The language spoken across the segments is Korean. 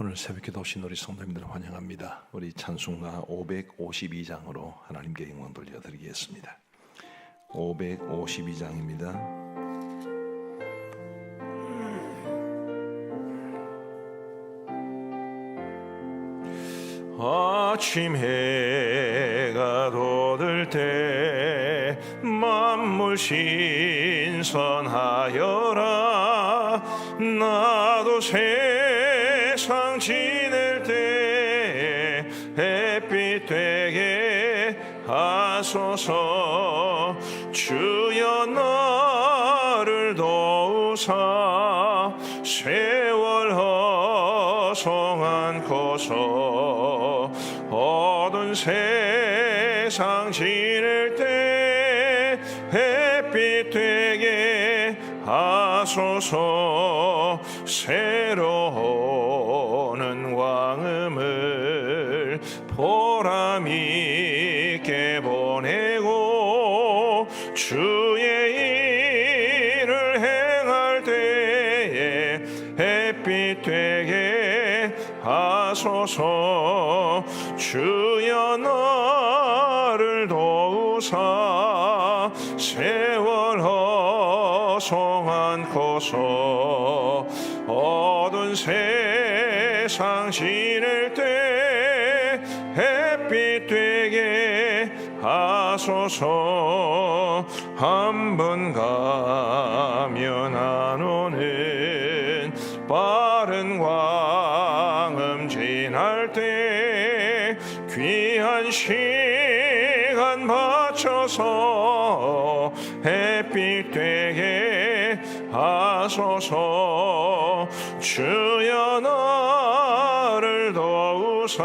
오늘 새벽 기도 오신 우리 성도님들 환영합니다. 우리 찬송가 552장으로 하나님께 영광 돌려드리겠습니다. 552장입니다. 아침 해가 돋을 때 만물 신선하여라 나도 세 하소서. 주여 나를 도우사 세월 허송한 고소 어두운 세상 지낼 때 햇빛 되게 하소서. 새로오 하소서 한 번 가면 안 오는 빠른 광음 지날 때 귀한 시간 바쳐서 햇빛 되게 하소서. 주여 나를 도우사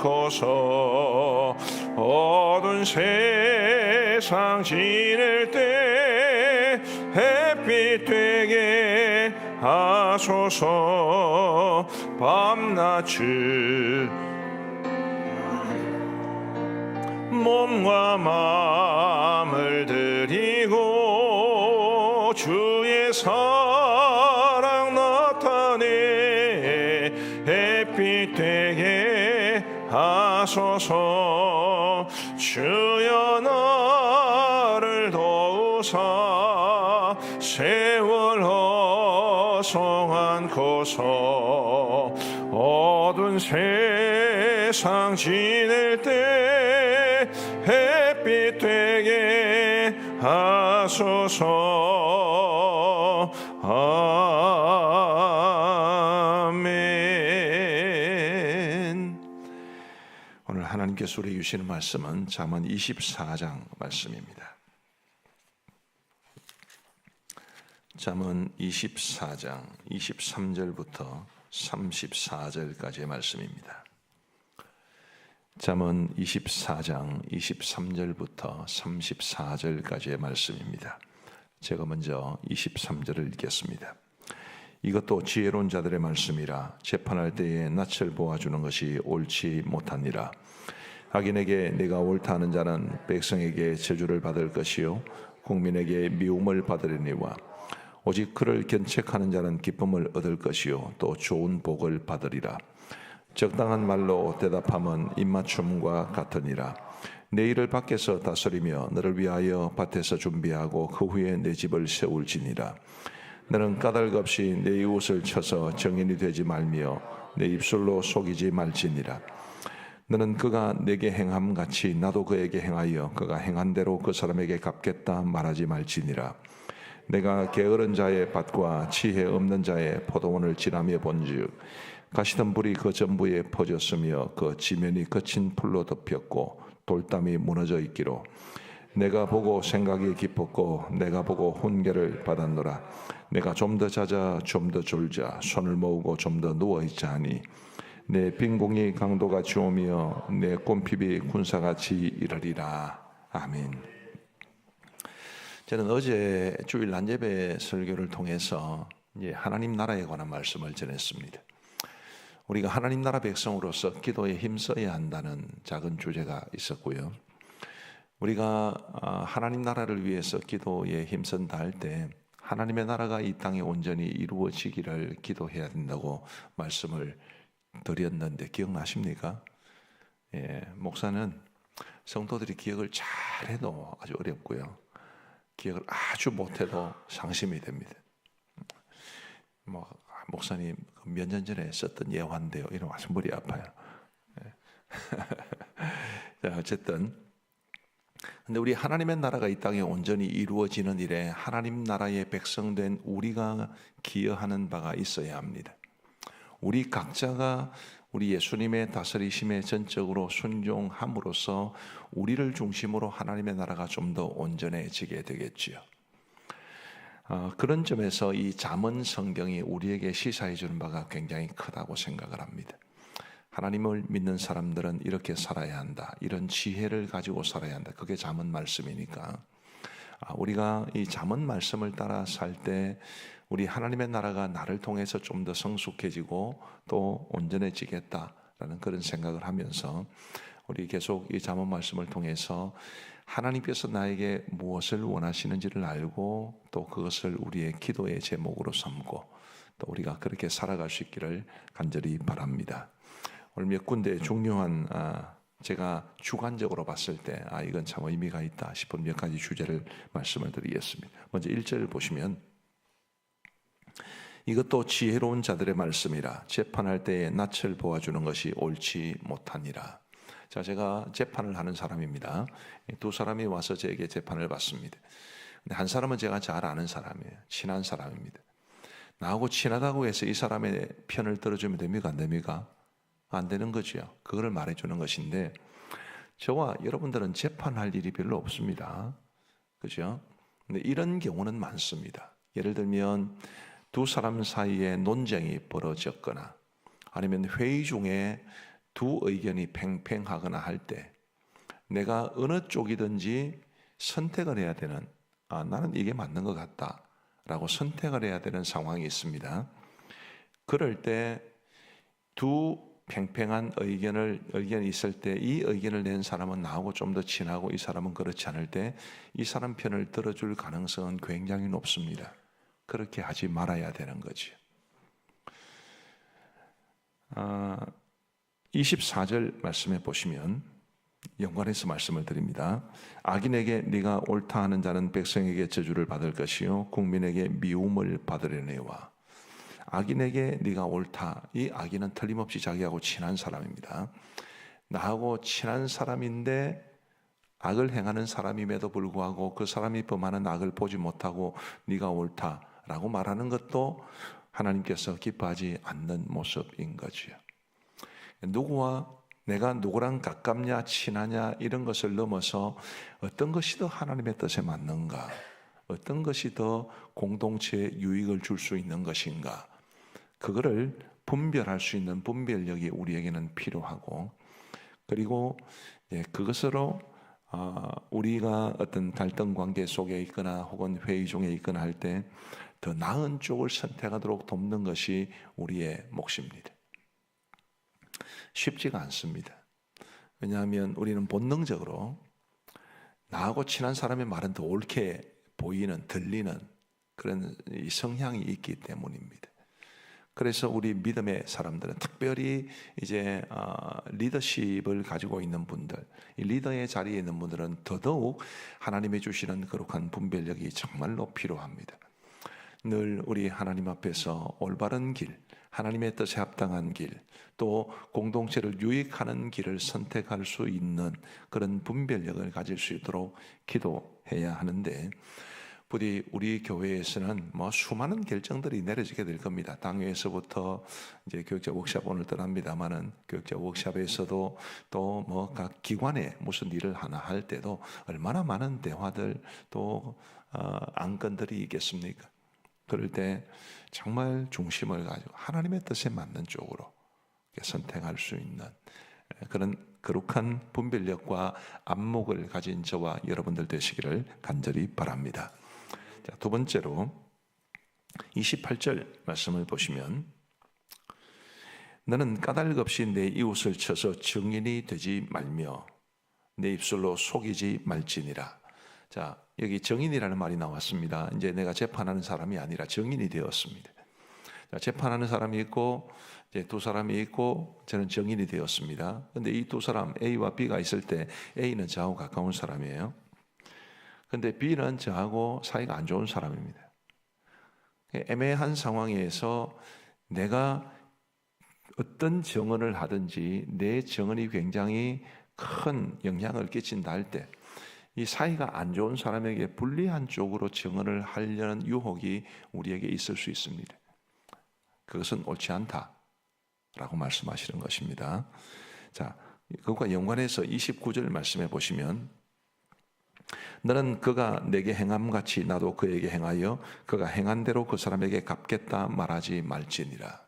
고소 어두운 세상 지낼 때 햇빛 되게 하소서. 밤낮 주 몸과 마음을 드리고 주의 사 하소서 주여 나를 도우사 세월 허송한 고소 어두운 세상 지낼 때 햇빛 되게 하소서. 아 하나님께서 우리 주시는 말씀은 잠언 24장 말씀입니다 잠언 24장 23절부터 34절까지의 말씀입니다. 잠언 24장 23절부터 34절까지의 말씀입니다. 제가 먼저 23절을 읽겠습니다. 이것도 지혜로운 자들의 말씀이라 재판할 때에 낯을 보아주는 것이 옳지 못하니라. 악인에게 내가 옳다 하는 자는 백성에게 저주를 받을 것이요 국민에게 미움을 받으려니와 오직 그를 견책하는 자는 기쁨을 얻을 것이요 또 좋은 복을 받으리라. 적당한 말로 대답함은 입맞춤과 같으니라. 내 일을 밖에서 다스리며 너를 위하여 밭에서 준비하고 그 후에 내 집을 세울지니라. 너는 까닭 없이 내 이웃을 쳐서 정인이 되지 말며 내 입술로 속이지 말지니라. 너는 그가 내게 행함 같이 나도 그에게 행하여 그가 행한 대로 그 사람에게 갚겠다 말하지 말지니라. 내가 게으른 자의 밭과 지혜 없는 자의 포도원을 지나며 본즉 가시던 불이 그 전부에 퍼졌으며 그 지면이 거친 풀로 덮였고 돌담이 무너져 있기로. 내가 보고 생각이 깊었고 내가 보고 훈계를 받았노라. 내가 좀 더 자자 좀 더 졸자. 손을 모으고 좀 더 누워 있자 하니 내 빈공이 강도가 주오며 내 꽃핍이 군사같이 이르리라 아멘. 저는 어제 주일 난예배 설교를 통해서 하나님 나라에 관한 말씀을 전했습니다. 우리가 하나님 나라 백성으로서 기도에 힘써야 한다는 작은 주제가 있었고요. 우리가 아, 하나님 나라를 위해서 기도에 힘쓴다 할 때 하나님의 나라가 이 땅에 온전히 이루어지기를 기도해야 된다고 말씀을 드렸는데 기억나십니까? 예, 목사는 성도들이 기억을 잘 해도 아주 어렵고요. 기억을 아주 못해도 상심이 됩니다. 뭐 목사님 몇 년 전에 썼던 예화인데요. 이런 아주 머리 아파요. 예. 자, 어쨌든 근데 우리 하나님의 나라가 이 땅에 온전히 이루어지는 일에 하나님 나라의 백성된 우리가 기여하는 바가 있어야 합니다. 우리 각자가 우리 예수님의 다스리심에 전적으로 순종함으로써 우리를 중심으로 하나님의 나라가 좀 더 온전해지게 되겠지요. 어, 그런 점에서 이 잠언 성경이 우리에게 시사해 주는 바가 굉장히 크다고 생각을 합니다. 하나님을 믿는 사람들은 이렇게 살아야 한다. 이런 지혜를 가지고 살아야 한다. 그게 잠언 말씀이니까 아, 우리가 이 잠언 말씀을 따라 살 때 우리 하나님의 나라가 나를 통해서 좀 더 성숙해지고 또 온전해지겠다라는 그런 생각을 하면서 우리 계속 이 잠언 말씀을 통해서 하나님께서 나에게 무엇을 원하시는지를 알고 또 그것을 우리의 기도의 제목으로 삼고 또 우리가 그렇게 살아갈 수 있기를 간절히 바랍니다. 오늘 몇 군데 중요한 아, 제가 주관적으로 봤을 때 아 이건 참 의미가 있다 싶은 몇 가지 주제를 말씀을 드리겠습니다. 먼저 1절을 보시면 이것도 지혜로운 자들의 말씀이라 재판할 때에 낯을 보아주는 것이 옳지 못하니라. 자, 제가 재판을 하는 사람입니다. 두 사람이 와서 제게 재판을 받습니다. 한 사람은 제가 잘 아는 사람이에요. 친한 사람입니다. 나하고 친하다고 해서 이 사람의 편을 들어주면 됩니까? 안 됩니까? 안 되는 거죠. 그거를 말해주는 것인데, 저와 여러분들은 재판할 일이 별로 없습니다. 그죠? 근데 이런 경우는 많습니다. 예를 들면, 두 사람 사이에 논쟁이 벌어졌거나, 아니면 회의 중에 두 의견이 팽팽하거나 할 때, 내가 어느 쪽이든지 선택을 해야 되는, 아, 나는 이게 맞는 것 같다. 라고 선택을 해야 되는 상황이 있습니다. 그럴 때 두 팽팽한 의견을 의견이 있을 때 이 의견을 낸 사람은 나하고 좀 더 친하고 이 사람은 그렇지 않을 때 이 사람 편을 들어줄 가능성은 굉장히 높습니다. 그렇게 하지 말아야 되는 거지. 아, 24절 말씀해 보시면 연관해서 말씀을 드립니다. 악인에게 네가 옳다 하는 자는 백성에게 저주를 받을 것이요 국민에게 미움을 받으려내와 악인에게 네가 옳다. 이 악인은 틀림없이 자기하고 친한 사람입니다. 나하고 친한 사람인데 악을 행하는 사람임에도 불구하고 그 사람이 범하는 악을 보지 못하고 네가 옳다 라고 말하는 것도 하나님께서 기뻐하지 않는 모습인 거지요. 누구와 내가 누구랑 가깝냐 친하냐 이런 것을 넘어서 어떤 것이 더 하나님의 뜻에 맞는가 어떤 것이 더 공동체에 유익을 줄 수 있는 것인가 그거를 분별할 수 있는 분별력이 우리에게는 필요하고 그리고 예, 그것으로 어, 우리가 어떤 갈등 관계 속에 있거나 혹은 회의 중에 있거나 할 때 더 나은 쪽을 선택하도록 돕는 것이 우리의 몫입니다. 쉽지가 않습니다. 왜냐하면 우리는 본능적으로 나하고 친한 사람의 말은 더 옳게 보이는, 들리는 그런 성향이 있기 때문입니다. 그래서 우리 믿음의 사람들은 특별히 이제 어, 리더십을 가지고 있는 분들, 이 리더의 자리에 있는 분들은 더더욱 하나님이 주시는 거룩한 분별력이 정말로 필요합니다. 늘 우리 하나님 앞에서 올바른 길, 하나님의 뜻에 합당한 길, 또 공동체를 유익하는 길을 선택할 수 있는 그런 분별력을 가질 수 있도록 기도해야 하는데 부디 우리 교회에서는 뭐 수많은 결정들이 내려지게 될 겁니다. 당회에서부터 이제 교육자 워크샵 오늘 떠납니다만은 교육자 워크샵에서도 또 뭐 각 기관에 무슨 일을 하나 할 때도 얼마나 많은 대화들 또 어, 안건들이 있겠습니까? 그럴 때 정말 중심을 가지고 하나님의 뜻에 맞는 쪽으로 선택할 수 있는 그런 거룩한 분별력과 안목을 가진 저와 여러분들 되시기를 간절히 바랍니다. 자, 두 번째로 28절 말씀을 보시면 너는 까닭 없이 내 이웃을 쳐서 증인이 되지 말며 내 입술로 속이지 말지니라. 자, 여기 정인이라는 말이 나왔습니다. 이제 내가 재판하는 사람이 아니라 정인이 되었습니다. 자, 재판하는 사람이 있고 이제 두 사람이 있고 저는 정인이 되었습니다. 근데 이 두 사람 A와 B가 있을 때 A는 저하고 가까운 사람이에요. 근데 B는 저하고 사이가 안 좋은 사람입니다. 애매한 상황에서 내가 어떤 정언을 하든지 내 정언이 굉장히 큰 영향을 끼친다 할 때 이 사이가 안 좋은 사람에게 불리한 쪽으로 정언을 하려는 유혹이 우리에게 있을 수 있습니다. 그것은 옳지 않다라고 말씀하시는 것입니다. 자, 그것과 연관해서 29절 말씀해 보시면 너는 그가 내게 행함 같이 나도 그에게 행하여 그가 행한 대로 그 사람에게 갚겠다 말하지 말지니라.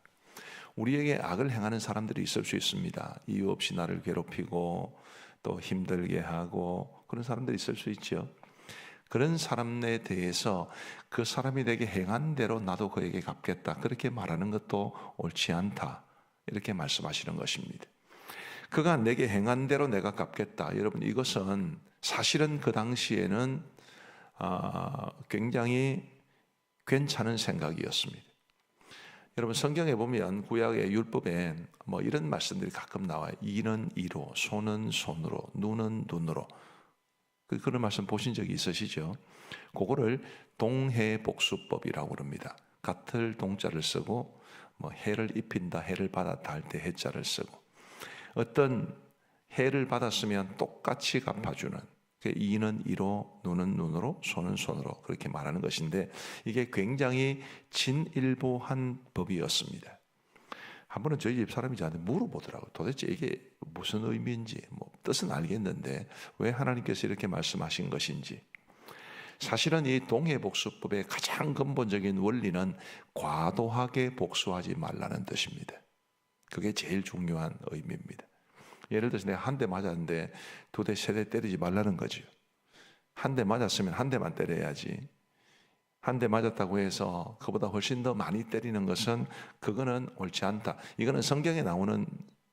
우리에게 악을 행하는 사람들이 있을 수 있습니다. 이유 없이 나를 괴롭히고 또 힘들게 하고 그런 사람들이 있을 수 있죠. 그런 사람에 대해서 그 사람이 내게 행한 대로 나도 그에게 갚겠다. 그렇게 말하는 것도 옳지 않다. 이렇게 말씀하시는 것입니다. 그가 내게 행한 대로 내가 갚겠다. 여러분 이것은 사실은 그 당시에는 아, 굉장히 괜찮은 생각이었습니다. 여러분 성경에 보면 구약의 율법에 뭐 이런 말씀들이 가끔 나와요. 이는 이로, 손은 손으로, 눈은 눈으로. 그 그런 말씀 보신 적이 있으시죠? 그거를 동해복수법이라고 그럽니다. 같을 동자를 쓰고 뭐 해를 입힌다, 해를 받았다 할 때 해자를 쓰고 어떤 해를 받았으면 똑같이 갚아주는 그 이는 이로, 눈은 눈으로, 손은 손으로 그렇게 말하는 것인데 이게 굉장히 진일보한 법이었습니다. 한 번은 저희 집 사람이 저한테 물어보더라고요. 도대체 이게 무슨 의미인지, 뭐 뜻은 알겠는데 왜 하나님께서 이렇게 말씀하신 것인지. 사실은 이 동해복수법의 가장 근본적인 원리는 과도하게 복수하지 말라는 뜻입니다. 그게 제일 중요한 의미입니다. 예를 들어서 내가 한 대 맞았는데 두 대, 세 대 때리지 말라는 거죠. 한대 맞았으면 한 대만 때려야지. 한 대 맞았다고 해서 그보다 훨씬 더 많이 때리는 것은 그거는 옳지 않다. 이거는 성경에 나오는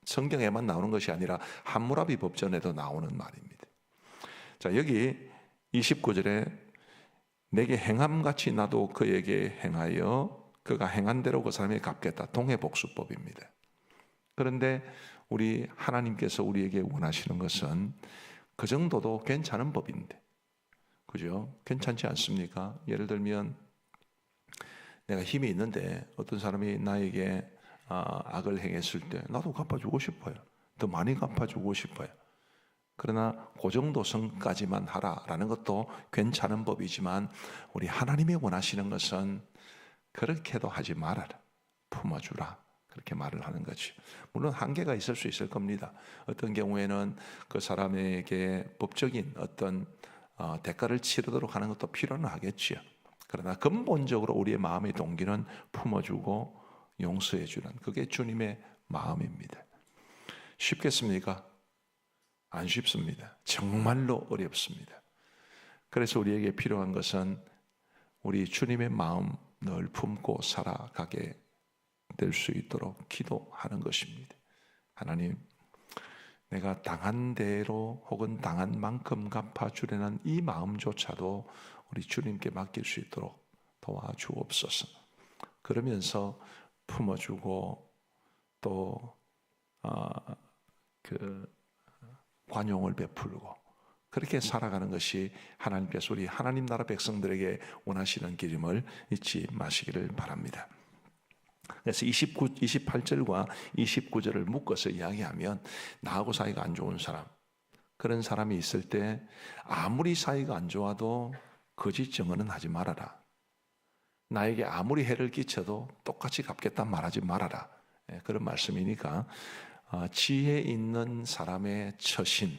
성경에만 나오는 것이 아니라 함무라비 법전에도 나오는 말입니다. 자, 여기 29절에 내게 행함 같이 나도 그에게 행하여 그가 행한 대로 그 사람에게 갚겠다. 동해 복수법입니다. 그런데 우리 하나님께서 우리에게 원하시는 것은 그 정도도 괜찮은 법인데. 그죠? 괜찮지 않습니까? 예를 들면 내가 힘이 있는데 어떤 사람이 나에게 아, 악을 행했을 때 나도 갚아주고 싶어요. 더 많이 갚아주고 싶어요. 그러나 그 정도 선까지만 하라라는 것도 괜찮은 법이지만 우리 하나님이 원하시는 것은 그렇게도 하지 말아라. 품어주라. 그렇게 말을 하는 거죠. 물론 한계가 있을 수 있을 겁니다. 어떤 경우에는 그 사람에게 법적인 어떤 어, 대가를 치르도록 하는 것도 필요는 하겠지요. 그러나 근본적으로 우리의 마음의 동기는 품어주고 용서해 주는 그게 주님의 마음입니다. 쉽겠습니까? 안 쉽습니다. 정말로 어렵습니다. 그래서 우리에게 필요한 것은 우리 주님의 마음 늘 품고 살아가게 될 수 있도록 기도하는 것입니다. 하나님, 내가 당한 대로 혹은 당한 만큼 갚아주려는 이 마음조차도 우리 주님께 맡길 수 있도록 도와주옵소서. 그러면서 품어주고 또 어, 그 관용을 베풀고 그렇게 살아가는 것이 하나님께서 우리 하나님 나라 백성들에게 원하시는 길임을 잊지 마시기를 바랍니다. 그래서 29, 28절과 29절을 묶어서 이야기하면 나하고 사이가 안 좋은 사람 그런 사람이 있을 때 아무리 사이가 안 좋아도 거짓 증언은 하지 말아라. 나에게 아무리 해를 끼쳐도 똑같이 갚겠다 말하지 말아라. 예, 그런 말씀이니까 어, 지혜 있는 사람의 처신,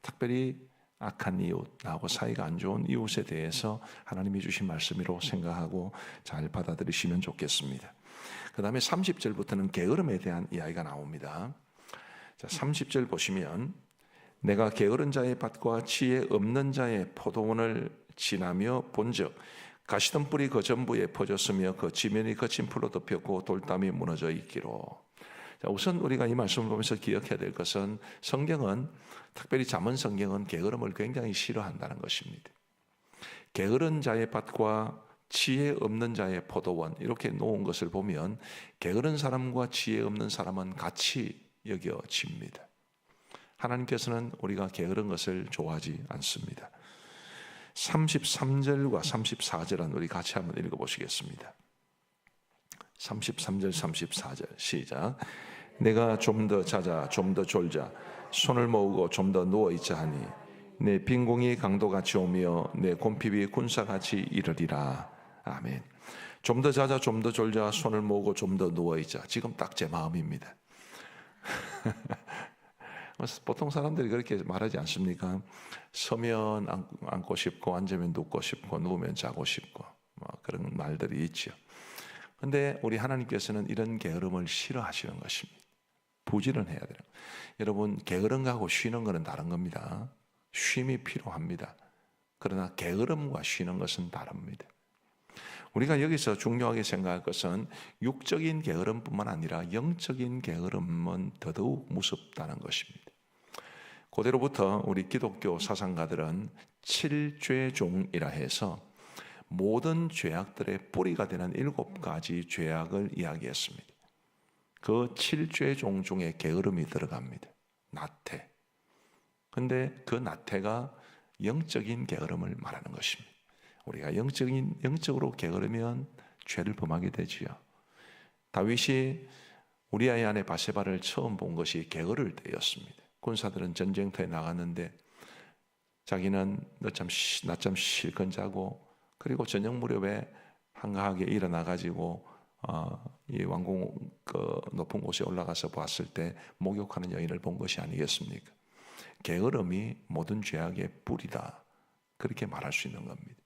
특별히 악한 이웃, 나하고 사이가 안 좋은 이웃에 대해서 하나님이 주신 말씀으로 생각하고 잘 받아들이시면 좋겠습니다. 그 다음에 30절부터는 게으름에 대한 이야기가 나옵니다. 자, 30절 보시면 내가 게으른 자의 밭과 지혜 없는 자의 포도원을 지나며 본즉 가시던 뿔이 그 전부에 퍼졌으며 그 지면이 거친 풀로 덮였고 돌담이 무너져 있기로. 자, 우선 우리가 이 말씀을 보면서 기억해야 될 것은 성경은 특별히 잠언 성경은 게으름을 굉장히 싫어한다는 것입니다. 게으른 자의 밭과 지혜 없는 자의 포도원 이렇게 놓은 것을 보면 게으른 사람과 지혜 없는 사람은 같이 여겨집니다. 하나님께서는 우리가 게으른 것을 좋아하지 않습니다. 33절과 34절은 우리 같이 한번 읽어 보시겠습니다. 33절 34절 시작 내가 좀 더 자자 좀 더 졸자 손을 모으고 좀 더 누워 있자 하니 내 빈공이 강도같이 오며 내 곰핍이 군사같이 이르리라 아멘 좀 더 자자 좀 더 졸자 손을 모으고 좀 더 누워 있자 지금 딱 제 마음입니다 보통 사람들이 그렇게 말하지 않습니까? 서면 앉- 앉고 싶고 앉으면 눕고 싶고 누우면 자고 싶고 뭐 그런 말들이 있죠. 근데 우리 하나님께서는 이런 게으름을 싫어하시는 것입니다. 부지런해야 돼요. 여러분 게으름하고 쉬는 것은 다른 겁니다. 쉼이 필요합니다. 그러나 게으름과 쉬는 것은 다릅니다. 우리가 여기서 중요하게 생각할 것은 육적인 게으름뿐만 아니라 영적인 게으름은 더더욱 무섭다는 것입니다. 고대로부터 우리 기독교 사상가들은 칠죄종이라 해서 모든 죄악들의 뿌리가 되는 일곱 가지 죄악을 이야기했습니다. 그 칠죄종 중에 게으름이 들어갑니다. 나태. 근데 그 나태가 영적인 게으름을 말하는 것입니다. 우리가 영적인 영적으로 게으르면 죄를 범하게 되지요. 다윗이 우리아의 아내 바세바를 처음 본 것이 게으를 때였습니다. 군사들은 전쟁터에 나갔는데 자기는 늦잠 쉬- 낮잠 실컷 자고 그리고 저녁 무렵에 한가하게 일어나 가지고 어, 이 왕궁 그 높은 곳에 올라가서 봤을 때 목욕하는 여인을 본 것이 아니겠습니까? 게으름이 모든 죄악의 뿌리다. 그렇게 말할 수 있는 겁니다.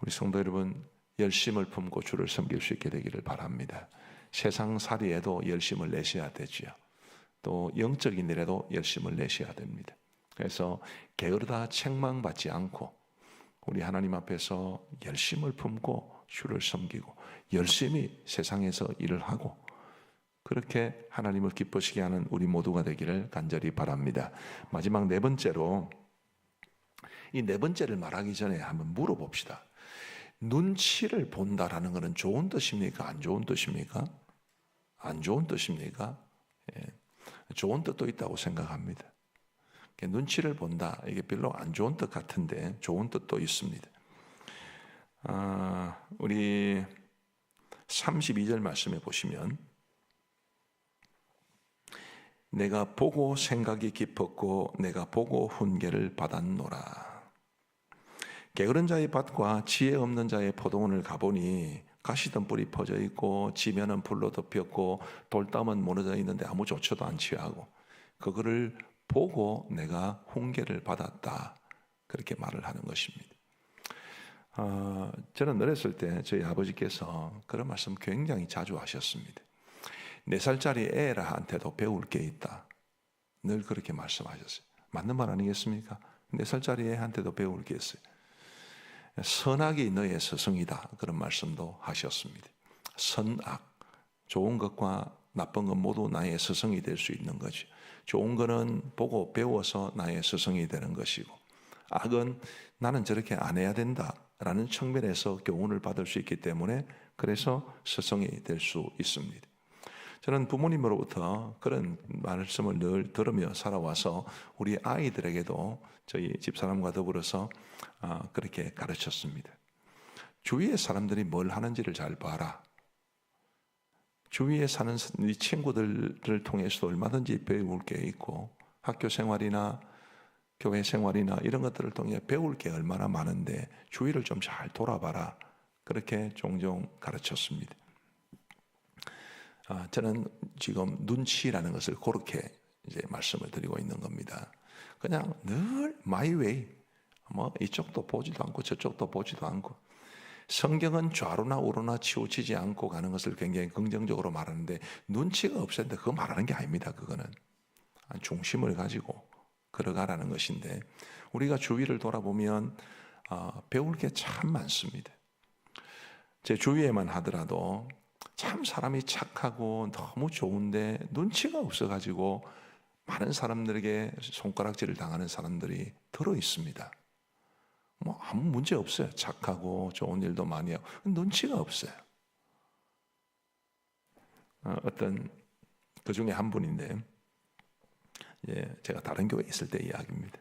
우리 성도 여러분 열심을 품고 주를 섬길 수 있게 되기를 바랍니다. 세상 살이에도 열심을 내셔야 되지요. 또 영적인 일에도 열심을 내셔야 됩니다. 그래서 게으르다 책망받지 않고 우리 하나님 앞에서 열심을 품고 주를 섬기고 열심히 세상에서 일을 하고 그렇게 하나님을 기쁘시게 하는 우리 모두가 되기를 간절히 바랍니다. 마지막 네 번째로 이 네 번째를 말하기 전에 한번 물어봅시다. 눈치를 본다라는 것은 좋은 뜻입니까? 안 좋은 뜻입니까? 안 좋은 뜻입니까? 예. 좋은 뜻도 있다고 생각합니다. 눈치를 본다. 이게 별로 안 좋은 뜻 같은데 좋은 뜻도 있습니다. 아, 우리 32절 말씀에 보시면 내가 보고 생각이 깊었고 내가 보고 훈계를 받았노라. 게으른 자의 밭과 지혜 없는 자의 포도원을 가보니 가시덤불이 퍼져 있고 지면은 불로 덮였고 돌담은 무너져 있는데 아무 조처도 안 취하고 그거를 보고 내가 훈계를 받았다 그렇게 말을 하는 것입니다. 어, 저는 어렸을 때 저희 아버지께서 그런 말씀 굉장히 자주 하셨습니다. 네 살짜리 애라한테도 배울 게 있다. 늘 그렇게 말씀하셨어요. 맞는 말 아니겠습니까? 네 살짜리 애한테도 배울 게 있어요. 선악이 너의 스승이다. 그런 말씀도 하셨습니다. 선악. 좋은 것과 나쁜 것 모두 나의 스승이 될 수 있는 거죠. 좋은 거는 보고 배워서 나의 스승이 되는 것이고, 악은 나는 저렇게 안 해야 된다 라는 측면에서 교훈을 받을 수 있기 때문에 그래서 스승이 될 수 있습니다. 저는 부모님으로부터 그런 말씀을 늘 들으며 살아와서 우리 아이들에게도 저희 집사람과 더불어서 아, 그렇게 가르쳤습니다. 주위의 사람들이 뭘 하는지를 잘 봐라. 주위에 사는 이 친구들을 통해서도 얼마든지 배울 게 있고 학교 생활이나 교회 생활이나 이런 것들을 통해 배울 게 얼마나 많은데 주위를 좀 잘 돌아봐라. 그렇게 종종 가르쳤습니다. 아, 저는 지금 눈치라는 것을 그렇게 이제 말씀을 드리고 있는 겁니다. 그냥 늘 way. 뭐 이쪽도 보지도 않고 저쪽도 보지도 않고 성경은 좌로나 우로나 치우치지 않고 가는 것을 굉장히 긍정적으로 말하는데 눈치가 없었는데 그거 말하는 게 아닙니다. 그거는 중심을 가지고 걸어가라는 것인데 우리가 주위를 돌아보면 아, 배울 게 참 많습니다. 제 주위에만 하더라도 참 사람이 착하고 너무 좋은데 눈치가 없어가지고 많은 사람들에게 손가락질을 당하는 사람들이 들어 있습니다. 뭐 아무 문제 없어요. 착하고 좋은 일도 많이 하고 눈치가 없어요. 어, 어떤 그 중에 한 분인데 예, 제가 다른 교회 에 있을 때 이야기입니다.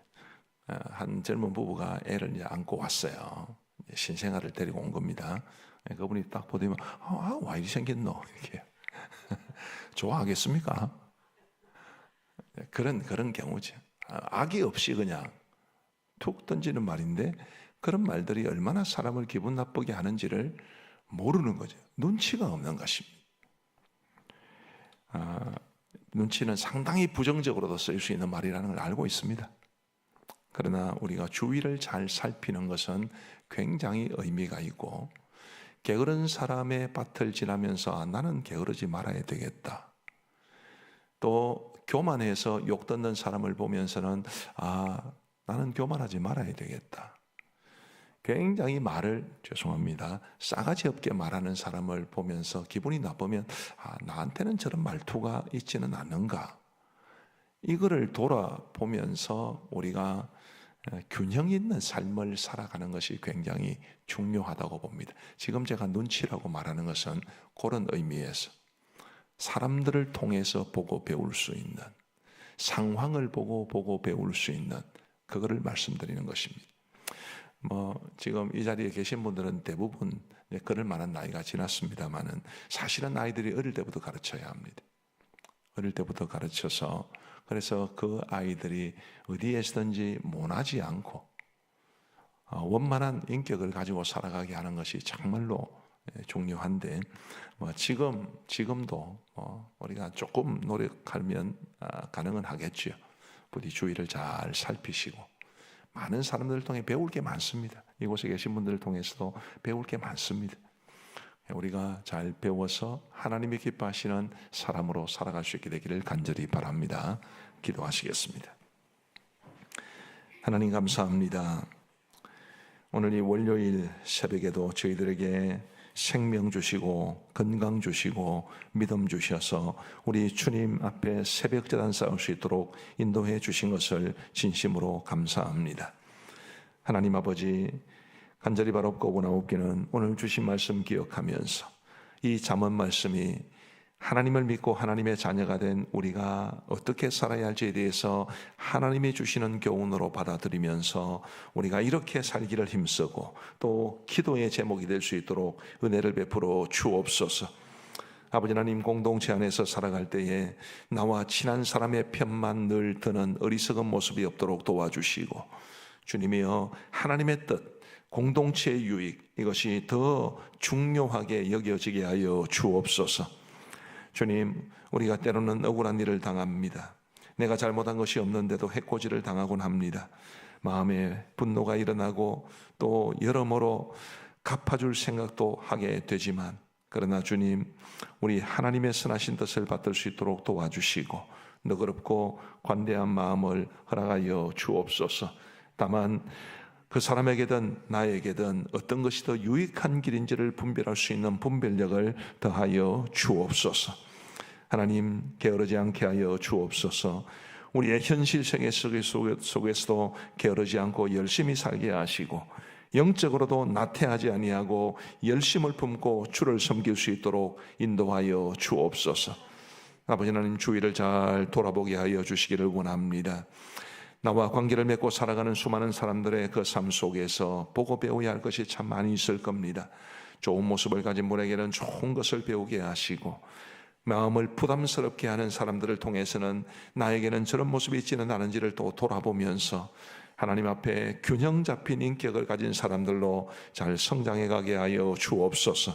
어, 한 젊은 부부가 애를 이제 안고 왔어요. 신생아를 데리고 온 겁니다. 예, 그분이 딱 보더니 아, 와 이리 생겼노 이렇게 좋아하겠습니까? 예, 그런 그런 경우죠. 아, 악이 없이 그냥 툭 던지는 말인데 그런 말들이 얼마나 사람을 기분 나쁘게 하는지를 모르는 거죠. 눈치가 없는 것입니다. 아, 눈치는 상당히 부정적으로도 쓰일 수 있는 말이라는 걸 알고 있습니다. 그러나 우리가 주위를 잘 살피는 것은 굉장히 의미가 있고 게으른 사람의 밭을 지나면서 아, 나는 게으르지 말아야 되겠다. 또 교만해서 욕 듣는 사람을 보면서는 아 나는 교만하지 말아야 되겠다. 굉장히 말을 죄송합니다. 싸가지 없게 말하는 사람을 보면서 기분이 나쁘면 아, 나한테는 저런 말투가 있지는 않는가. 이거를 돌아보면서 우리가 어, 균형 있는 삶을 살아가는 것이 굉장히 중요하다고 봅니다. 지금 제가 눈치라고 말하는 것은 그런 의미에서 사람들을 통해서 보고 배울 수 있는 상황을 보고 보고 배울 수 있는 그거를 말씀드리는 것입니다. 뭐 지금 이 자리에 계신 분들은 대부분 그럴 만한 나이가 지났습니다만은 사실은 아이들이 어릴 때부터 가르쳐야 합니다. 어릴 때부터 가르쳐서 그래서 그 아이들이 어디에서든지 모나지 않고 어, 원만한 인격을 가지고 살아가게 하는 것이 정말로 예, 중요한데 뭐 지금 지금도 뭐 우리가 조금 노력하면 아, 가능은 하겠죠. 부디 주의를 잘 살피시고 많은 사람들을 통해 배울 게 많습니다. 이곳에 계신 분들을 통해서도 배울 게 많습니다. 우리가 잘 배워서 하나님이 기뻐하시는 사람으로 살아갈 수 있게 되기를 간절히 바랍니다. 기도하시겠습니다. 하나님 감사합니다. 오늘 이 월요일 새벽에도 저희들에게 생명 주시고 건강 주시고 믿음 주셔서 우리 주님 앞에 새벽 재단 싸울 수 있도록 인도해 주신 것을 진심으로 감사합니다. 하나님 아버지 간절히 바롭고 원하옵기는 오늘 주신 말씀 기억하면서 이 잠언 말씀이 하나님을 믿고 하나님의 자녀가 된 우리가 어떻게 살아야 할지에 대해서 하나님이 주시는 교훈으로 받아들이면서 우리가 이렇게 살기를 힘쓰고 또 기도의 제목이 될 수 있도록 은혜를 베풀어 주옵소서. 아버지 하나님 공동체 안에서 살아갈 때에 나와 친한 사람의 편만 늘 드는 어리석은 모습이 없도록 도와주시고 주님이여 하나님의 뜻 공동체의 유익 이것이 더 중요하게 여겨지게 하여 주옵소서. 주님, 우리가 때로는 억울한 일을 당합니다. 내가 잘못한 것이 없는데도 해코지를 당하곤 합니다. 마음에 분노가 일어나고 또 여러모로 갚아줄 생각도 하게 되지만 그러나 주님, 우리 하나님의 선하신 뜻을 받들 수 있도록 도와주시고 너그럽고 관대한 마음을 허락하여 주옵소서. 다만 그 사람에게든 나에게든 어떤 것이 더 유익한 길인지를 분별할 수 있는 분별력을 더하여 주옵소서. 하나님 게으르지 않게 하여 주옵소서. 우리의 현실 세계 속에서도 게으르지 않고 열심히 살게 하시고 영적으로도 나태하지 아니하고 열심을 품고 주를 섬길 수 있도록 인도하여 주옵소서. 아버지 하나님 주위를 잘 돌아보게 하여 주시기를 원합니다. 나와 관계를 맺고 살아가는 수많은 사람들의 그 삶 속에서 보고 배워야 할 것이 참 많이 있을 겁니다. 좋은 모습을 가진 분에게는 좋은 것을 배우게 하시고 마음을 부담스럽게 하는 사람들을 통해서는 나에게는 저런 모습이 있지는 않은지를 또 돌아보면서 하나님 앞에 균형 잡힌 인격을 가진 사람들로 잘 성장해 가게 하여 주옵소서.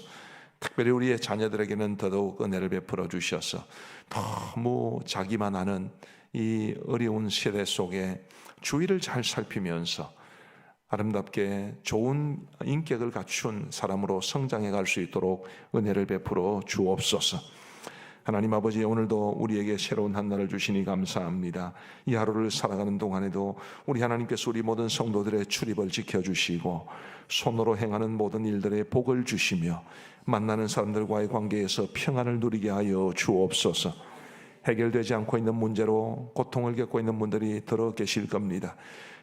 특별히 우리의 자녀들에게는 더더욱 은혜를 베풀어 주셔서 너무 자기만 아는 이 어려운 세대 속에 주의를 잘 살피면서 아름답게 좋은 인격을 갖춘 사람으로 성장해 갈 수 있도록 은혜를 베풀어 주옵소서. 하나님 아버지 오늘도 우리에게 새로운 한 날을 주시니 감사합니다. 이 하루를 살아가는 동안에도 우리 하나님께서 우리 모든 성도들의 출입을 지켜 주시고 손으로 행하는 모든 일들의 복을 주시며 만나는 사람들과의 관계에서 평안을 누리게 하여 주옵소서. 해결되지 않고 있는 문제로 고통을 겪고 있는 분들이 들어 계실 겁니다.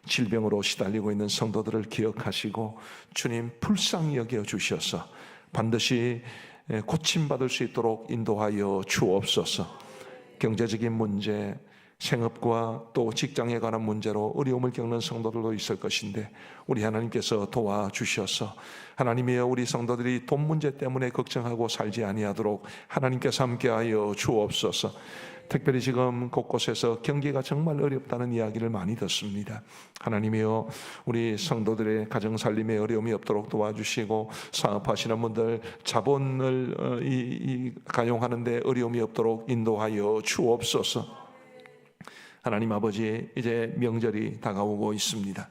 질병으로 시달리고 있는 성도들을 기억하시고 주님 불쌍히 여겨 주셔서 반드시 고침받을 수 있도록 인도하여 주옵소서. 경제적인 문제, 생업과 또 직장에 관한 문제로 어려움을 겪는 성도들도 있을 것인데 우리 하나님께서 도와주셔서 하나님이여 우리 성도들이 돈 문제 때문에 걱정하고 살지 아니하도록 하나님께서 함께하여 주옵소서. 특별히 지금 곳곳에서 경기가 정말 어렵다는 이야기를 많이 듣습니다. 하나님이여 우리 성도들의 가정 살림에 어려움이 없도록 도와주시고 사업하시는 분들 자본을 어, 이, 이 가용하는데 어려움이 없도록 인도하여 주옵소서. 하나님 아버지 이제 명절이 다가오고 있습니다.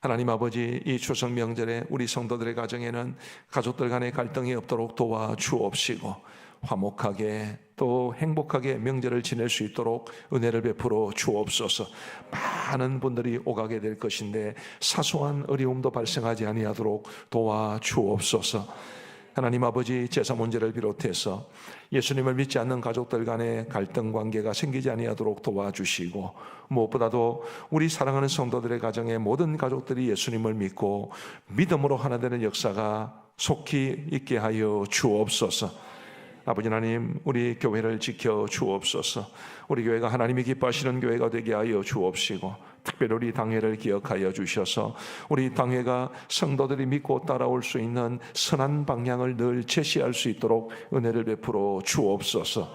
하나님 아버지 이 추석 명절에 우리 성도들의 가정에는 가족들 간의 갈등이 없도록 도와 주옵시고 화목하게 또 행복하게 명절을 지낼 수 있도록 은혜를 베풀어 주옵소서. 많은 분들이 오가게 될 것인데 사소한 어려움도 발생하지 아니하도록 도와 주옵소서. 하나님 아버지 제사 문제를 비롯해서 예수님을 믿지 않는 가족들 간의 갈등 관계가 생기지 아니하도록 도와주시고 무엇보다도 우리 사랑하는 성도들의 가정에 모든 가족들이 예수님을 믿고 믿음으로 하나 되는 역사가 속히 있게 하여 주옵소서. 아버지 하나님 우리 교회를 지켜 주옵소서. 우리 교회가 하나님이 기뻐하시는 교회가 되게 하여 주옵시고 특별히 우리 당회를 기억하여 주셔서 우리 당회가 성도들이 믿고 따라올 수 있는 선한 방향을 늘 제시할 수 있도록 은혜를 베풀어 주옵소서.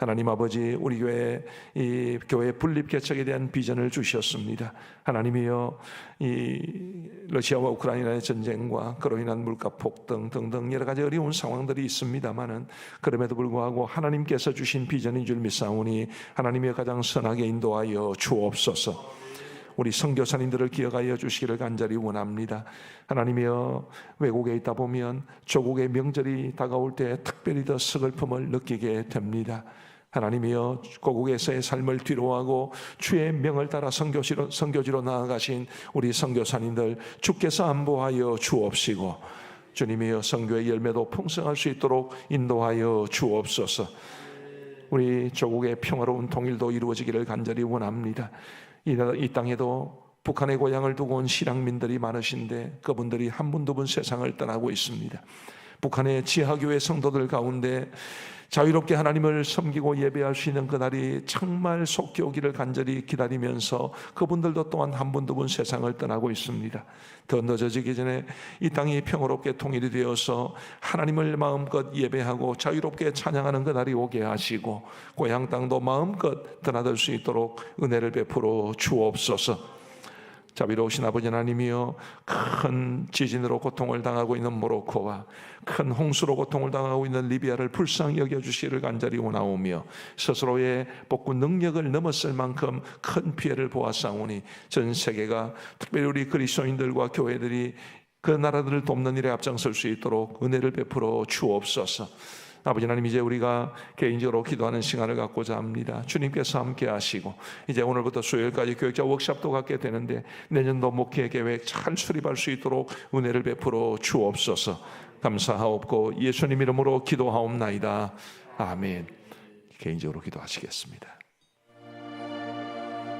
하나님 아버지 우리 교회 이 교회 분립 개척에 대한 비전을 주셨습니다. 하나님이여 이 러시아와 우크라이나의 전쟁과 그로 인한 물가 폭등 등등 여러 가지 어려운 상황들이 있습니다만은 그럼에도 불구하고 하나님께서 주신 비전인 줄 믿사오니 하나님의 가장 선하게 인도하여 주옵소서. 우리 선교사님들을 기억하여 주시기를 간절히 원합니다. 하나님이여 외국에 있다 보면 조국의 명절이 다가올 때 특별히 더 슬픔을 느끼게 됩니다. 하나님이여 고국에서의 삶을 뒤로하고 주의 명을 따라 선교지로, 선교지로 나아가신 우리 선교사님들 주께서 안보하여 주옵시고 주님이여 선교의 열매도 풍성할 수 있도록 인도하여 주옵소서. 우리 조국의 평화로운 통일도 이루어지기를 간절히 원합니다. 이, 이 땅에도 북한의 고향을 두고 온 실향민들이 많으신데 그분들이 한 분 두 분 세상을 떠나고 있습니다. 북한의 지하교회 성도들 가운데 자유롭게 하나님을 섬기고 예배할 수 있는 그날이 정말 속히 오기를 간절히 기다리면서 그분들도 또한 한 분 두 분 세상을 떠나고 있습니다. 더 늦어지기 전에 이 땅이 평화롭게 통일이 되어서 하나님을 마음껏 예배하고 자유롭게 찬양하는 그날이 오게 하시고 고향 땅도 마음껏 드나들 수 있도록 은혜를 베풀어 주옵소서. 자비로우신 아버지 하나님이여 큰 지진으로 고통을 당하고 있는 모로코와 큰 홍수로 고통을 당하고 있는 리비아를 불쌍히 여겨주시기를 간절히 원하오며 스스로의 복구 능력을 넘었을 만큼 큰 피해를 보았사오니 전 세계가 특별히 우리 그리스도인들과 교회들이 그 나라들을 돕는 일에 앞장설 수 있도록 은혜를 베풀어 주옵소서. 아버지 하나님 이제 우리가 개인적으로 기도하는 시간을 갖고자 합니다. 주님께서 함께 하시고 이제 오늘부터 수요일까지 교육자 워크샵도 갖게 되는데 내년도 목회 계획 잘 수립할 수 있도록 은혜를 베풀어 주옵소서. 감사하옵고 예수님 이름으로 기도하옵나이다. 아멘. 개인적으로 기도하시겠습니다.